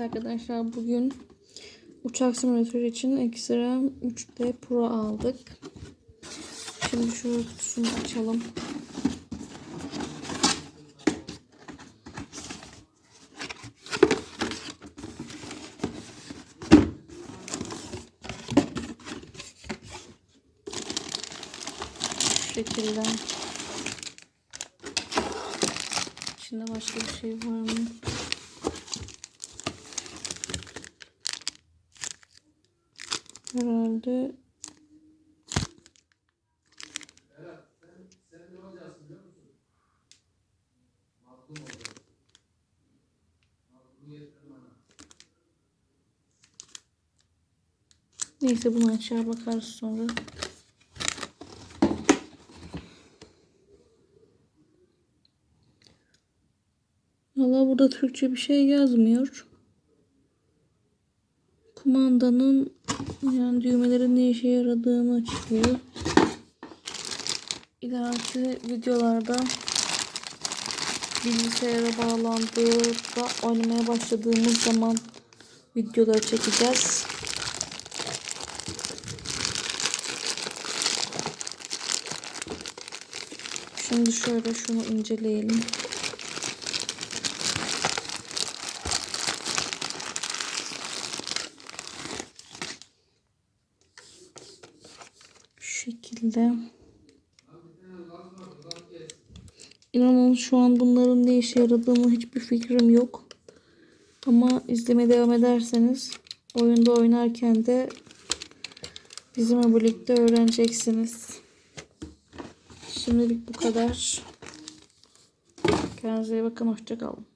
Arkadaşlar bugün uçak simülatörü için ekstra 3D Pro aldık. Şimdi şu kutusunu açalım. Şu şekilde. İçinde başka bir şey var mı? Herhalde Neyse bunu aşağı bakarız sonra. Valla burada Türkçe bir şey yazmıyor. Kumandanın yani düğmelerin ne işe yaradığını açıklıyor. İleriki videolarda bilgisayara bağlandığında oynamaya başladığımız zaman videoları çekeceğiz. Şimdi şöyle şunu inceleyelim. Şekilde. İnanın şu an bunların ne işe yaradığını hiçbir fikrim yok. Ama izlemeye devam ederseniz oyunda oynarken de bizimle birlikte öğreneceksiniz. Şimdilik bu kadar. Kendinize iyi bakın. Hoşçakalın.